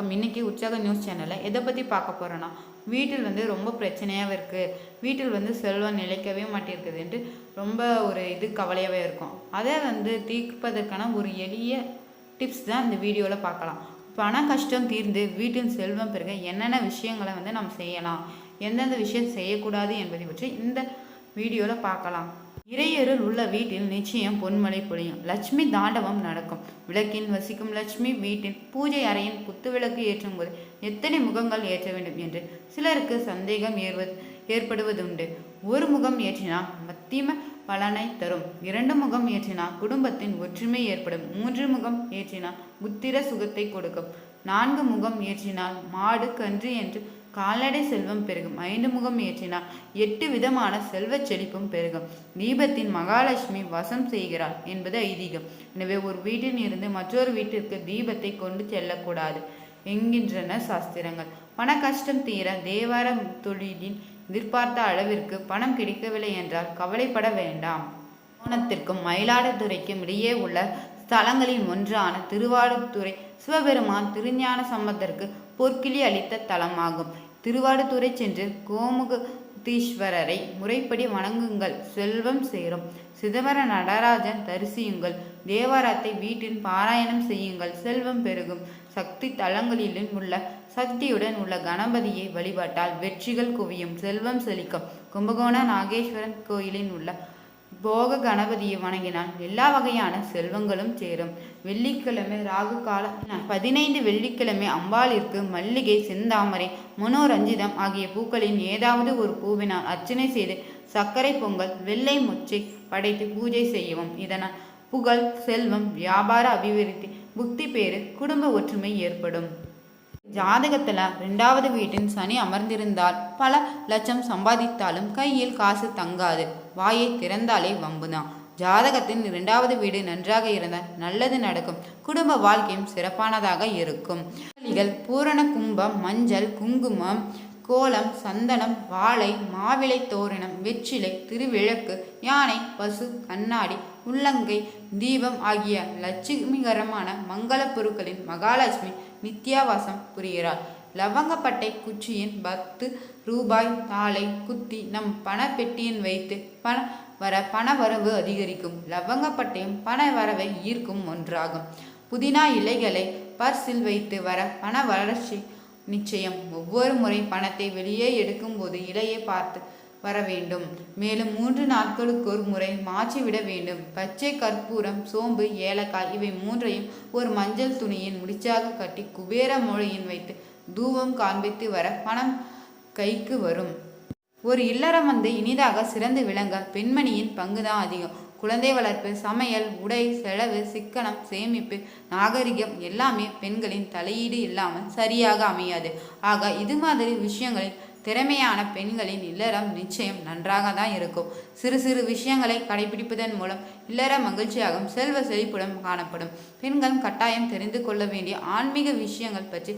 வணக்கம். இன்னைக்கு உற்சாக நியூஸ் சேனலில் எதை பற்றி பார்க்க போகிறோன்னா வீட்டில் வந்து ரொம்ப பிரச்சனையாகவே இருக்குது வீட்டில் வந்து செல்வம் நிலைக்கவே மாட்டேங்குதுன்ட்டு ரொம்ப ஒரு இது கவலையாகவே இருக்கும். அதை வந்து தீர்ப்பதற்கான ஒரு எளிய டிப்ஸ் தான் இந்த வீடியோவில் பார்க்கலாம். பண கஷ்டம் தீர்ந்து வீட்டில் செல்வம் பெருக என்னென்ன விஷயங்களை வந்து நம்ம செய்யலாம்? எந்தெந்த விஷயம் செய்யக்கூடாது என்பதை பற்றி இந்த வீடியோவில் பார்க்கலாம். இறையருள் உள்ள வீட்டில் நிச்சயம் பொன்மலை பொழியும். லட்சுமி தாண்டவம் நடக்கும். விளக்கின் வசிக்கும் லட்சுமி வீட்டின் பூஜை அறையின் குத்துவிளக்கு ஏற்றும் போது எத்தனை முகங்கள் ஏற்ற வேண்டும் என்று சிலருக்கு சந்தேகம் ஏறுவது ஏற்படுவதுண்டு. ஒரு முகம் ஏற்றினால் மத்தியம பலனை தரும். இரண்டு முகம் ஏற்றினால் குடும்பத்தின் ஒற்றுமை ஏற்படும். மூன்று முகம் ஏற்றினால் புத்திர சுகத்தை கொடுக்கும். நான்கு முகம் ஏற்றினால் மாடு கன்று என்று கால்நடை செல்வம் பெருகும். ஐந்து முகம் ஏற்றினால் எட்டு விதமான செல்வ செழிப்பும் பெருகும். தீபத்தின் மகாலட்சுமி வசம் செய்கிறாள் என்பது ஐதீகம். எனவே ஒரு வீட்டில் இருந்து மற்றொரு வீட்டிற்கு தீபத்தை கொண்டு செல்லக்கூடாது என்கின்றன சாஸ்திரங்கள். பண கஷ்டம் தீர தேவார தொழிலின் எதிர்பார்த்த அளவிற்கு பணம் கிடைக்கவில்லை என்றால் கவலைப்பட வேண்டாம். கோணத்திற்கும் மயிலாடுதுறைக்கும் இடையே உள்ள ஸ்தலங்களில் ஒன்றான திருவாடுதுறை சிவபெருமான் திருஞான சம்பந்தருக்கு பொற்கிளி அளித்த தலமாகும். திருவாடுதுறை சென்று கோமுகதீஸ்வரரை முறைப்படி வணங்குங்கள் செல்வம் சேரும். சிதம்பர நடராஜன் தரிசியுங்கள் தேவாரத்தை வீட்டில் பாராயணம் செய்யுங்கள் செல்வம் பெருகும். சக்தி தலங்களிலும் உள்ள சக்தியுடன் உள்ள கணபதியை வழிபாட்டால் வெற்றிகள் குவியும் செல்வம் செழிக்கும். கும்பகோண நாகேஸ்வரன் கோயிலில் உள்ள போக கணபதியை வணங்கினால் எல்லா வகையான செல்வங்களும் சேரும். வெள்ளிக்கிழமை ராகு கால பதினைந்து வெள்ளிக்கிழமை அம்பாளிற்கு மல்லிகை செந்தாமரை மனோரஞ்சிதம் ஆகிய பூக்களின் ஏதாவது ஒரு பூவினால் அர்ச்சனை செய்து சர்க்கரை பொங்கல் வெள்ளை மொச்சை படைத்து பூஜை செய்யவும். இதனால் புகழ் செல்வம் வியாபார அபிவிருத்தி புக்தி பேறு குடும்ப ஒற்றுமை ஏற்படும். ஜாதகத்தில் ரெண்டாவது வீட்டின் சனி அமர்ந்திருந்தால் பல லட்சம் சம்பாதித்தாலும் கையில் காசு தங்காது. வாயை திறந்தாலே வம்புதான். ஜாதகத்தின் இரண்டாவது வீடு நன்றாக இருந்தால் நல்லது நடக்கும். குடும்ப வாழ்க்கையும் சிறப்பானதாக இருக்கும். பூரண கும்பம் மஞ்சள் குங்குமம் கோலம் சந்தனம் வாழை மாவிளை தோரணம் வெற்றிலை திருவிளக்கு யானை பசு கண்ணாடி உள்ளங்கை தீபம் ஆகிய லட்சுமிகரமான மங்கள பொருட்களின் மகாலட்சுமி நித்தியாவாசம் புரிகிறாள் லவங்கப்பட்டை குச்சியின் பத்து ரூபாய் தாளை குத்தி நம் பணப்பெட்டியின் வைத்து பண வர பண வரவு அதிகரிக்கும். லவங்கப்பட்டையும் பண வரவை ஈர்க்கும் ஒன்றாகும். புதினா இலைகளை பர்சில் வைத்து வர பண வளர்ச்சி நிச்சயம். ஒவ்வொரு முறை பணத்தை வெளியே எடுக்கும்போது இலையை பார்த்து வர வேண்டும். மேலும் மூன்று நாட்களுக்கு ஒரு முறை மாற்றிவிட வேண்டும். பச்சை கற்பூரம் சோம்பு ஏலக்காய் இவை மூன்றையும் ஒரு மஞ்சள் துணியின் முடிச்சாக கட்டி குபேர மொழியின் வைத்து தூபம் காண்பித்து வர பணம் கைக்கு வரும். ஒரு இல்லறம் வந்து இனிதாக சிறந்து விளங்க பெண்மணியின் பங்குதான் அதிகம். குழந்தை வளர்ப்பு சமையல் உடை செலவு சிக்கனம் சேமிப்பு நாகரிகம் எல்லாமே பெண்களின் தலையீடு இல்லாமல் சரியாக அமையாது. ஆக இது மாதிரி விஷயங்களில் திறமையான பெண்களின் இல்லறம் நிச்சயம் நன்றாக தான் இருக்கும். சிறு சிறு விஷயங்களை கடைபிடிப்பதன் மூலம் இல்லற மகிழ்ச்சியாகவும் செல்வ செழிப்புடன் காணப்படும். பெண்கள் கட்டாயம் தெரிந்து கொள்ள வேண்டிய ஆன்மீக விஷயங்கள் பற்றி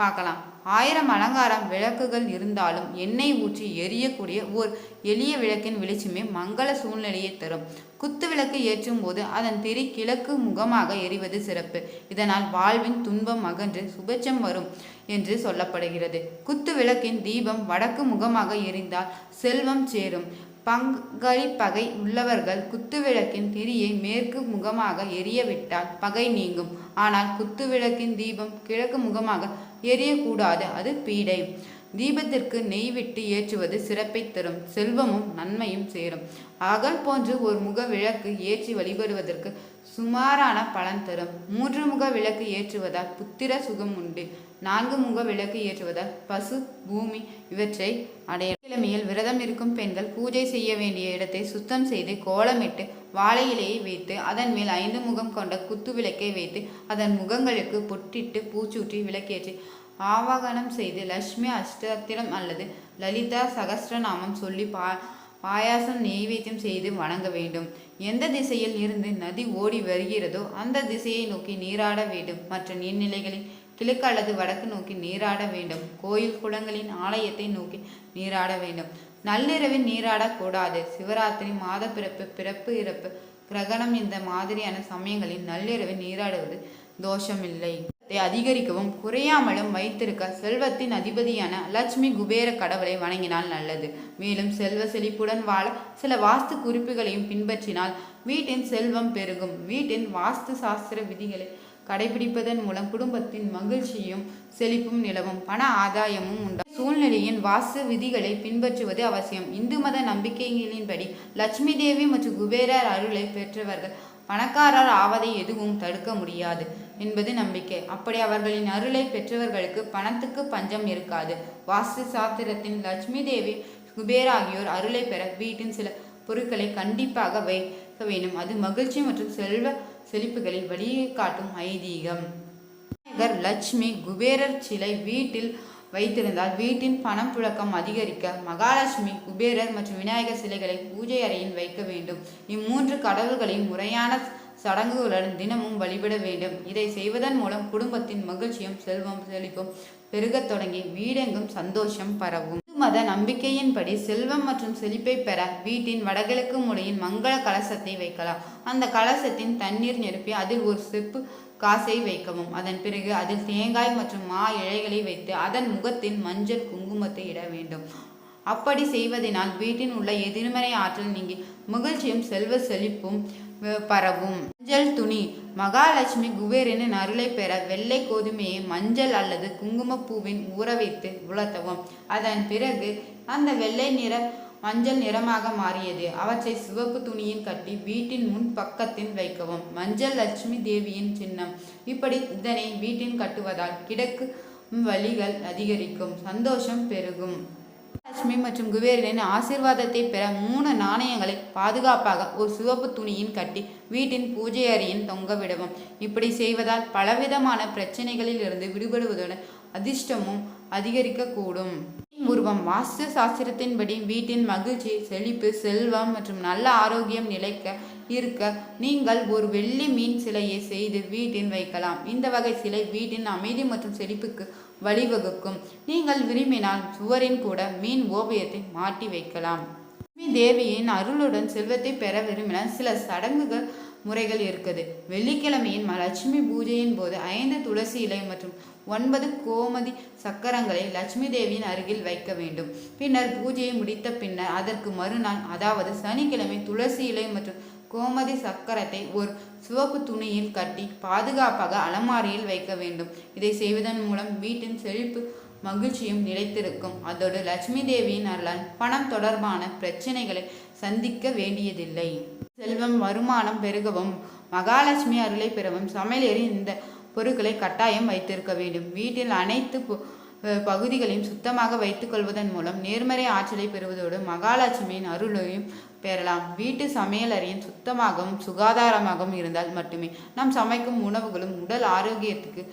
பார்க்கலாம். ஆயிரம் அலங்காரம் விளக்குகள் இருந்தாலும் எண்ணெய் ஊற்றி எரியக்கூடிய ஓர் எளிய விளக்கின் வெளிச்சமே மங்கள சூழ்நிலையை தரும். குத்து விளக்கு ஏற்றும் போது அதன் திரி கிழக்கு முகமாக எரிவது சிறப்பு. இதனால் வாழ்வின் துன்பம் அகன்று சுபச்சம் வரும் என்று சொல்லப்படுகிறது. குத்து விளக்கின் தீபம் வடக்கு முகமாக எரிந்தால் செல்வம் சேரும். பங்களி பகை உள்ளவர்கள் குத்துவிளக்கின் திரியை மேற்கு முகமாக எரியவிட்டால் பகை நீங்கும். ஆனால் குத்துவிளக்கின் தீபம் கிழக்கு முகமாக எரியக்கூடாது. அது பீடை. தீபத்திற்கு நெய் விட்டு ஏற்றுவது சிறப்பை தரும். செல்வமும் நன்மையும் சேரும். அகல் போன்று ஒரு முக விளக்கு ஏற்றி வழிபடுவதற்கு சுமாரான பலன் தரும். மூன்று முக விளக்கு ஏற்றுவதால் புத்திர சுகம் உண்டு. நான்கு முக விளக்கு ஏற்றுவதால் பசு பூமி இவற்றை அடைய கிழமையில் விரதம் இருக்கும் பெண்கள் பூஜை செய்ய வேண்டிய இடத்தை சுத்தம் செய்து கோலமிட்டு வாழை இலையை வைத்து அதன் மேல் ஐந்து முகம் கொண்ட குத்து விளக்கை வைத்து அதன் முகங்களுக்கு பொட்டிட்டு பூச்சூட்டி விளக்கேற்றி ஆவாகனம் செய்து லட்சுமி அஷ்டத்திரம் அல்லது லலிதா சகஸ்ரநாமம் சொல்லி பா பாயாசம் நெய்வேத்தியம் செய்து வணங்க வேண்டும். எந்த திசையில் இருந்து நதி ஓடி வருகிறதோ அந்த திசையை நோக்கி நீராட வேண்டும். மற்ற நீர்நிலைகளில் கிழக்கு அல்லது வடக்கு நோக்கி நீராட வேண்டும். கோயில் குளங்களின் ஆலயத்தை நோக்கி நீராட வேண்டும். நள்ளிரவில் நீராடக்கூடாது சிவராத்திரி மாத பிறப்பு பிறப்பு இறப்பு கிரகணம் இந்த மாதிரியான சமயங்களில் நள்ளிரவில் நீராடுவது தோஷமில்லை. அதிகரிக்கவும் குறையாமலும் வைத்திருக்க செல்வத்தின் அதிபதியான லட்சுமி குபேர கடவுளை வணங்கினால் நல்லது. மேலும் செல்வ செழிப்புடன் வாழ சில வாஸ்து குறிப்புகளையும் பின்பற்றினால் வீட்டின் செல்வம் பெருகும். வீட்டின் வாஸ்து சாஸ்திர விதிகளை கடைபிடிப்பதன் மூலம் குடும்பத்தின் மகிழ்ச்சியும் செழிப்பும் நிலவும் பண ஆதாயமும் உண்டு. சூழ்நிலையின் வாஸ்து விதிகளை பின்பற்றுவது அவசியம். இந்து மத நம்பிக்கைகளின்படி லட்சுமி தேவி மற்றும் குபேரர் அருளை பெற்றவர்கள் பணக்காரர் ஆவதை எதுவும் தடுக்க முடியாது என்பது நம்பிக்கை. அப்படி அவர்களின் அருளை பெற்றவர்களுக்கு பணத்துக்கு பஞ்சம் இருக்காது. வாஸ்து சாஸ்திரத்தின் லட்சுமி தேவி குபேர் ஆகியோர் அருளை பெற வீட்டின் சில பொருட்களை கண்டிப்பாக வைக்க வேண்டும். அது மகிழ்ச்சி மற்றும் செல்வ செழிப்புகளில் வழிகாட்டும் ஐதீகம். விநாயகர் லட்சுமி குபேரர் சிலை வீட்டில் வைத்திருந்தால் வீட்டின் பணம் புழக்கம் அதிகரிக்க மகாலட்சுமி குபேரர் மற்றும் விநாயகர் சிலைகளை பூஜை அறையில் வைக்க வேண்டும். இம்மூன்று கடவுள்களையும் முறையான சடங்குகளுடன் தினமும் வழிபட வேண்டும். இதை செய்வதன் மூலம் குடும்பத்தின் மகிழ்ச்சியும் செல்வம் செழிப்பும் பெருகத் தொடங்கி வீடெங்கும் சந்தோஷம் பரவும். மத நம்பிக்கையின்படி செல்வம் மற்றும் செழிப்பை பெற வீட்டின் வடகிழக்கு மூலையின் மங்கள கலசத்தை வைக்கலாம். அந்த கலசத்தின் தண்ணீர் நிரப்பி அதில் ஒரு செப்பு காசை வைக்கவும். அதன் பிறகு அதில் தேங்காய் மற்றும் மா இலைகளை வைத்து அதன் முகத்தில் மஞ்சள் குங்குமத்தை இட வேண்டும். அப்படி செய்வதனால் வீட்டின் உள்ள எதிர்மறை ஆற்றல் நீங்கி மகிழ்ச்சியும் செல்வ செழிப்பும் பரவும். மஞ்சள் துணி. மகாலட்சுமி குபேரனின் அருளை பெற வெள்ளை கோதுமையை மஞ்சள் அல்லது குங்குமப்பூவின் ஊற வைத்து உலர்த்தவும். அதன் பிறகு அந்த வெள்ளை நிற மஞ்சள் நிறமாக மாறியது. அவற்றை சிவப்பு துணியில் கட்டி வீட்டின் முன் பக்கத்தில் வைக்கவும். மஞ்சள் லட்சுமி தேவியின் சின்னம். இப்படி இதனை வீட்டின் கட்டுவதால் கிடக்கு வழிகள் அதிகரிக்கும். சந்தோஷம் பெருகும். லட்சுமி மற்றும் குபேரனின் ஆசீர்வாதத்தை பெற மூணு நாணயங்களை பாதுகாப்பாக ஒரு சிவப்பு துணியின் கட்டி வீட்டின் பூஜை அறையின் தொங்க விடவும். இப்படி செய்வதால் பலவிதமான பிரச்சனைகளில் இருந்து விடுபடுவதுடன் அதிர்ஷ்டமும் அதிகரிக்கக்கூடும். உருவம் வாஸ்து சாஸ்திரத்தின்படி வீட்டின் மகிழ்ச்சி செழிப்பு செல்வம் மற்றும் நல்ல ஆரோக்கியம் நிலைக்க இருக்க நீங்கள் ஒரு வெள்ளி மீன் சிலையை செய்து வீட்டில் வைக்கலாம். இந்த வகை சிலை வீட்டின் அமைதி மற்றும் செழிப்புக்கு வழிவகுக்கும். நீங்கள் விரும்பினால் சுவரின் கூட மீன் ஓவியத்தை மாட்டி வைக்கலாம். லட்சுமி தேவியின் அருளுடன் செல்வத்தை பெற விரும்பினால் சில சடங்குகள் முறைகள் இருக்குது. வெள்ளிக்கிழமையின் லட்சுமி பூஜையின் போது ஐந்து துளசி இலை மற்றும் ஒன்பது கோமதி சக்கரங்களை லட்சுமி தேவியின் அருகில் வைக்க வேண்டும். பின்னர் பூஜையை முடித்த பின்னர் அதற்கு மறுநாள் அதாவது சனிக்கிழமை துளசி இலை மற்றும் கோமதி சக்கரத்தை ஒரு சிவப்பு துணியில் கட்டி பாதுகாப்பாக அலமாரியில் வைக்க வேண்டும். இதை செய்வதன் மூலம் வீட்டின் செழிப்பு மகிழ்ச்சியும் நிலைத்திருக்கும். அதோடு லட்சுமி தேவியின் அருளால் பணம் தொடர்பான பிரச்சனைகளை சந்திக்க வேண்டியதில்லை. செல்வம் வருமானம் பெருகவும் மகாலட்சுமி அருளை பெறவும் சமையலரின் இந்த பொருட்களை கட்டாயம் வைத்திருக்க வேண்டும். வீட்டில் அனைத்து பொ- பகுதிகளையும் சுத்தமாக வைத்துக்கொள்வதன் மூலம் நேர்மறை ஆற்றலை பெறுவதோடு மகாலட்சுமியின் அருளையும் பெறலாம். வீட்டு சமையலறையும் சுத்தமாகவும் சுகாதாரமாகவும் இருந்தால் மட்டுமே நாம் சமைக்கும் உணவுகளும் உடல் ஆரோக்கியத்துக்கு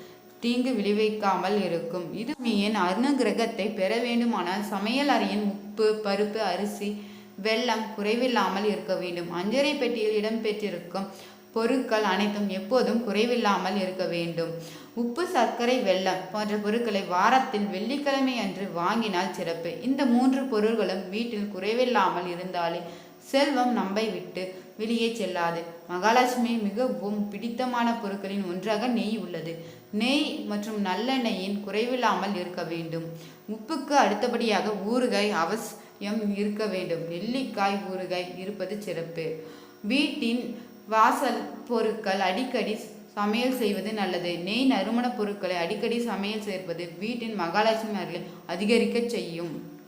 தீங்கு விளைவிக்காமல் இருக்கும். இது மீன் அருணகிரகத்தை பெற வேண்டுமானால் சமையல் அறையின் உப்பு பருப்பு அரிசி வெல்லம் குறைவில்லாமல் இருக்க வேண்டும். அஞ்சரை பெட்டியில் இடம்பெற்றிருக்கும் பொருட்கள் அனைத்தும் எப்போதும் குறைவில்லாமல் இருக்க வேண்டும். உப்பு சர்க்கரை வெல்லம் போன்ற பொருட்களை வாரத்தில் வெள்ளிக்கிழமை அன்று வாங்கினால் சிறப்பு. இந்த மூன்று பொருள்களும் வீட்டில் குறைவில்லாமல் இருந்தாலே செல்வம் நம்பை விட்டு வெளியே செல்லாது. மகாலட்சுமி மிகவும் பிடித்தமான பொருட்களின் ஒன்றாக நெய் உள்ளது. நெய் மற்றும் நல்லெண்ணெயின் குறைவில்லாமல் இருக்க வேண்டும். உப்புக்கு அடுத்தபடியாக ஊறுகாய் அவசியம் இருக்க வேண்டும். நெல்லிக்காய் ஊறுகாய் இருப்பது சிறப்பு. வீட்டின் வாசல் பொருட்கள் அடிக்கடி சமையல் செய்வது நல்லது. நெய் நறுமணப் பொருட்களை அடிக்கடி சமையல் சேர்ப்பது வீட்டின் மகாலட்சுமி அருளை அதிகரிக்கச் செய்யும்.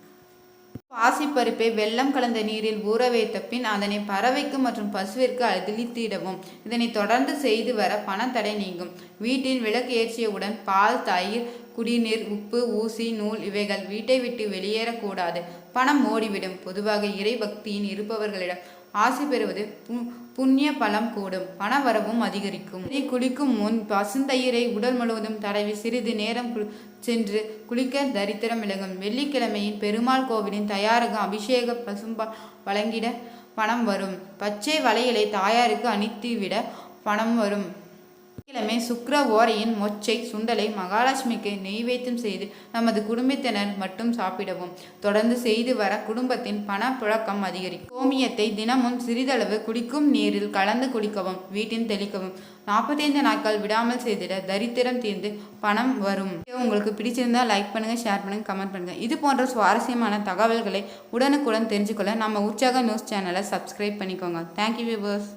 பாசிப்பருப்பை வெள்ளம் கலந்த நீரில் ஊற வைத்த பின் அதனை பறவைக்கு மற்றும் பசுவிற்கு அதிலித்திடவும் இதனை தொடர்ந்து செய்து வர பணத்தடை நீங்கும். வீட்டில் விளக்கு ஏற்றியவுடன் பால் தயிர் குடிநீர் உப்பு ஊசி நூல் இவைகள் வீட்டை விட்டு வெளியேறக்கூடாது. பணம் ஓடிவிடும். பொதுவாக இறை பக்தியின் இருப்பவர்களிடம் ஆசை பெறுவது புண்ணிய பலம் கூடும். பணவரவும் அதிகரிக்கும். நீ குளிக்கும் முன் பசுந்தயிரை உடல் முழுவதும் தடவி சிறிது நேரம் சென்று குளிக்க தரித்திரம் விளங்கும். வெள்ளிக்கிழமையின் பெருமாள் கோவிலின் தயாரகம் அபிஷேக பசும்பால் வழங்கிட பணம் வரும். பச்சை வளையலை தாயாருக்கு அணித்துவிட பணம் வரும். கிழமை சுக்கிர ஓரையின் மொச்சை சுண்டலை மகாலட்சுமிக்கு நெய்வேத்தியம் செய்து நமது குடும்பத்தினர் மட்டும் சாப்பிடவும். தொடர்ந்து செய்து வர குடும்பத்தின் பணப்புழக்கம் அதிகரிக்கும். கோமியத்தை தினமும் சிறிதளவு குடிக்கும் நீரில் கலந்து குடிக்கவும் வீட்டின் தெளிக்கவும். நாற்பத்தைந்து நாட்கள் விடாமல் செய்திட தரித்திரம் தீர்ந்து பணம் வரும். உங்களுக்கு பிடிச்சிருந்தால் லைக் பண்ணுங்க ஷேர் பண்ணுங்க கமெண்ட் பண்ணுங்க. இது போன்ற சுவாரஸ்யமான தகவல்களை உடனுக்குடன் தெரிஞ்சுக்கொள்ள நம்ம உற்சாக நியூஸ் சேனலை சப்ஸ்கிரைப் பண்ணிக்கோங்க. Thank you viewers